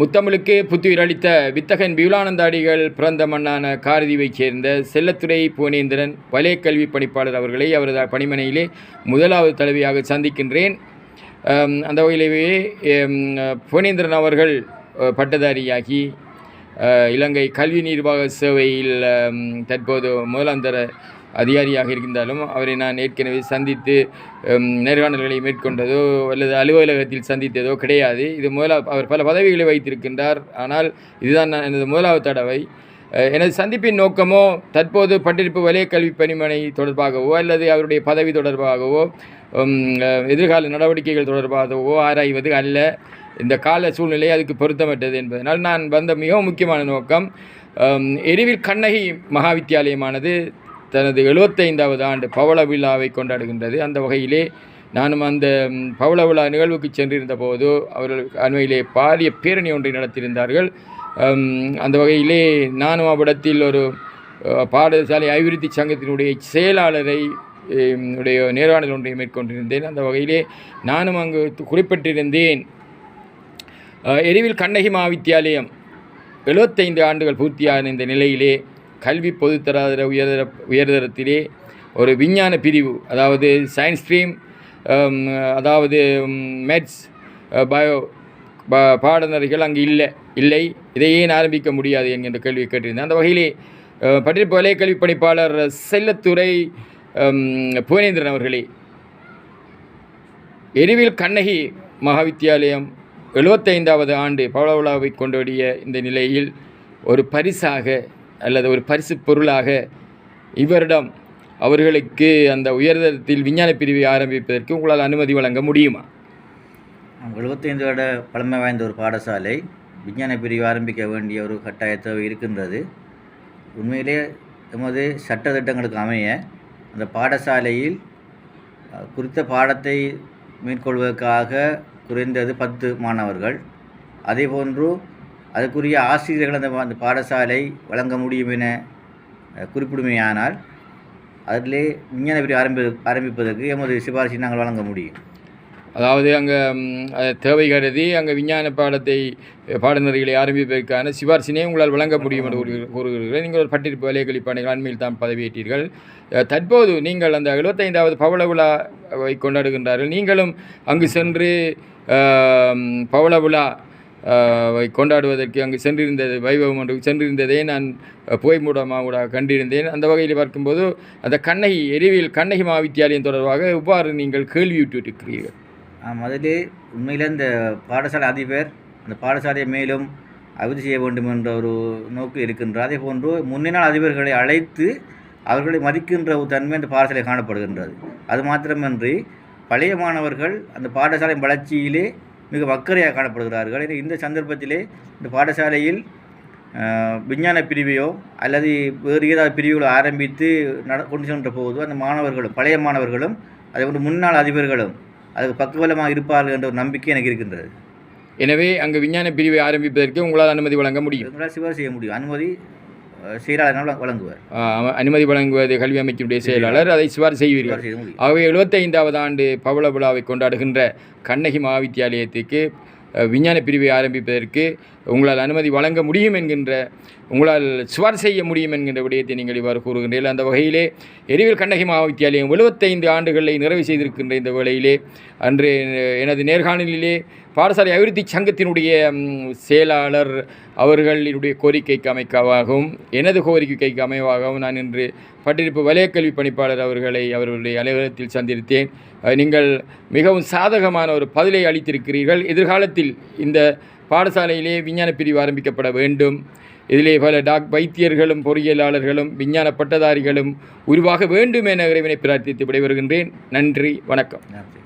முத்தமிழுக்கு புத்துயிர் அளித்த வித்தகன் வியுலானந்தாடிகள் பிறந்த மண்ணான காரதீவைச் சேர்ந்த செல்லத்துறை புவனேந்திரன் வலய கல்வி பணிப்பாளர் அவர்களை அவரது பணிமனையிலே முதலாவது தலைவியாக சந்திக்கின்றேன். அந்த வகையிலேயே புவனேந்திரன் அவர்கள் பட்டதாரியாகி இலங்கை கல்வி நிர்வாக சேவையில் தற்போது முதலாந்தர அதிகாரியாக இருந்தாலும் அவரை நான் ஏற்கனவே சந்தித்து நேர்காணல்களை மேற்கொண்டதோ அல்லது அலுவலகத்தில் சந்தித்ததோ கிடையாது. இது முதலா அவர் பல பதவிகளை வைத்திருக்கின்றார். ஆனால் இதுதான் நான் எனது முதலாவது தடவை. எனது சந்திப்பின் நோக்கமோ தற்போது பட்டிருப்பு வலய கல்வி பணிமனை தொடர்பாகவோ அல்லது அவருடைய பதவி தொடர்பாகவோ எதிர்கால நடவடிக்கைகள் தொடர்பாகவோ ஆராய்வது அல்ல. இந்த கால சூழ்நிலை அதுக்கு பொருத்தமற்றது என்பதனால் நான் வந்த மிகவும் முக்கியமான நோக்கம் எரிவில் கண்ணகி மகா வித்தியாலயமானது தனது எழுபத்தைந்தாவது ஆண்டு பவள விழாவை கொண்டாடுகின்றது. அந்த வகையிலே நானும் அந்த பவள விழா நிகழ்வுக்கு சென்றிருந்த போது அவர்கள் அண்மையிலே பாரிய பேரணி ஒன்றை நடத்தியிருந்தார்கள். அந்த வகையிலே நானும் அவ்விடத்தில் ஒரு பாடசாலை அபிவிருத்தி சங்கத்தினுடைய செயலாளரை உடைய நேர்காணல் ஒன்றை மேற்கொண்டிருந்தேன். அந்த வகையிலே நானும் அங்கு குறிப்பிட்டிருந்தேன். எரிவில் கண்ணகி மாவித்தியாலயம் எழுபத்தைந்து ஆண்டுகள் பூர்த்தியான இந்த நிலையிலே கல்வி பொதுத்தராதர உயர்தர உயர்தரத்திலே ஒரு விஞ்ஞான பிரிவு அதாவது சயின்ஸ் ஸ்ட்ரீம் அதாவது மேத்ஸ் பயோ பா பாடநெறிகள் அங்கு இல்லை இல்லை. இதை ஏன் ஆரம்பிக்க முடியாது என்கின்ற கேள்வியை கேட்டிருந்தேன். அந்த வகையிலே பட்டிருப்பு வலைக்கல்வி பணிப்பாளர் செல்லத்துறை புவனேந்திரன் அவர்களே எரிவில் கண்ணகி மகாவித்தியாலயம் எழுபத்தைந்தாவது ஆண்டு பவள கொண்டாடிய இந்த நிலையில் ஒரு பரிசாக அல்லது ஒரு பரிசு பொருளாக இவரிடம் அவர்களுக்கு அந்த உயர்தரத்தில் விஞ்ஞான பிரிவை ஆரம்பிப்பதற்கு உங்களால் அனுமதி வழங்க முடியுமா? எழுபத்தைந்து வருட பழமை வாய்ந்த ஒரு பாடசாலை விஞ்ஞான பிரிவு ஆரம்பிக்க வேண்டிய ஒரு கட்டாயத்தை இருக்கின்றது. உண்மையிலே எமது சட்டத்திட்டங்களுக்கு அமைய அந்த பாடசாலையில் குறித்த பாடத்தை மேற்கொள்வதற்காக குறைந்தது பத்து மாணவர்கள். அதேபோன்று அதற்குரிய ஆசிரியர்கள் அந்த அந்த பாடசாலை வழங்க முடியும் என குறிப்பிடுமையானால் அதிலே விஞ்ஞான பிரிவு ஆரம்பி ஆரம்பிப்பதற்கு எமது சிபாரிசை நாங்கள் வழங்க முடியும். அதாவது அங்கே தேவை கருதி அங்கே விஞ்ஞான பாடத்தை பாடநெறிகளை ஆரம்பிப்பதற்கான சிபாரிசினை உங்களால் வழங்க முடியும் என்று கூறுகிறீர்கள். நீங்கள் ஒரு பட்டிருப்பு வலய கழிப்பாணைகள் அண்மையில் தான் பதவியேற்றீர்கள் தற்போது நீங்கள் அந்த எழுபத்தைந்தாவது பவள விழாவை கொண்டாடுகின்றார்கள். நீங்களும் அங்கு சென்று பவள விழா கொண்டாடுவதற்கு அங்கு சென்றிருந்தது வைபவம் ஒன்று சென்றிருந்ததை நான் அஹ், புகைமூடமாக கூட கண்டிருந்தேன். அந்த வகையில் பார்க்கும்போது அந்த கண்ணகி எரிவியல் கண்ணகி மகாவித்தியாலயம் தொடர்பாக இவ்வாறு நீங்கள் கேள்வியுற்றிருக்கிறீர்கள்? ஆம் உண்மையில் இந்த பாடசாலை அதிபர் அந்த பாடசாலையை மேலும் அபிவிருத்தி செய்ய வேண்டும் என்ற ஒரு நோக்கு இருக்கின்றது. அதே போன்று முன்னினால் அதிபர்களை அழைத்து அவர்களை மதிக்கின்ற ஒரு தன்மை அந்த பாடசாலை காணப்படுகின்றது. அது மாத்திரமின்றி பழைய மாணவர்கள் அந்த பாடசாலை வளர்ச்சியிலே மிக அக்கறையாக காணப்படுகிறார்கள். இந்த சந்தர்ப்பத்திலே இந்த பாடசாலையில் விஞ்ஞான பிரிவையோ அல்லது வேறு ஏதாவது பிரிவுகளை ஆரம்பித்து நட கொண்டு சென்ற போது அந்த மாணவர்களும் பழைய மாணவர்களும் அதே போன்று முன்னாள் அதிபர்களும் அதுக்கு பக்கபலமாக இருப்பார்கள் என்ற ஒரு நம்பிக்கை எனக்கு இருக்கின்றது. எனவே அங்கு விஞ்ஞான பிரிவை ஆரம்பிப்பதற்கு உங்களால் அனுமதி வழங்க முடியும். எங்களால் சிபாரிசு செய்ய முடியும். அனுமதி வழங்குவார். அனுமதி வழங்குவது கல்வி அமைச்சினுடைய செயலாளர் அதை சிபாரிசு செய்வீர்கள். ஆகவே எழுபத்தைந்தாவது ஆண்டு பவள விழாவை கொண்டாடுகின்ற கண்ணகி மகாவித்தியாலயத்துக்கு விஞ்ஞான பிரிவை ஆரம்பிப்பதற்கு உங்களால் அனுமதி வழங்க முடியும் என்கின்ற உங்களால் சுவார் செய்ய முடியும் என்கின்ற விடயத்தை நீங்கள் இவ்வாறு கூறுகின்றீர்கள். அந்த வகையிலே எரிவில் கண்ணகி மகாவித்தியாலயம் 75 ஆண்டுகளை நிறைவு செய்திருக்கின்ற இந்த வேளையிலே அன்று எனது நேர்காணலிலே பாடசாலை அபிவிருத்தி சங்கத்தினுடைய செயலாளர் அவர்களுடைய கோரிக்கைக்கு அமைக்கவாகவும் எனது கோரிக்கைக்கு அமைவாகவும் நான் இன்று பட்டிருப்பு வலயக்கல்வி பணிப்பாளர் அவர்களை அவர்களுடைய அலுவலகத்தில் சந்தித்தேன். நீங்கள் மிகவும் சாதகமான ஒரு பதிலை அளித்திருக்கிறீர்கள். எதிர்காலத்தில் இந்த பாடசாலையிலே விஞ்ஞான பிரிவு ஆரம்பிக்கப்பட வேண்டும். இதிலே பல டாக் வைத்தியர்களும் பொறியியலாளர்களும் விஞ்ஞான பட்டதாரிகளும் உருவாக வேண்டும் என இறைவனை பிரார்த்தித்து விடைபெறுகின்றேன். நன்றி வணக்கம். நன்றி.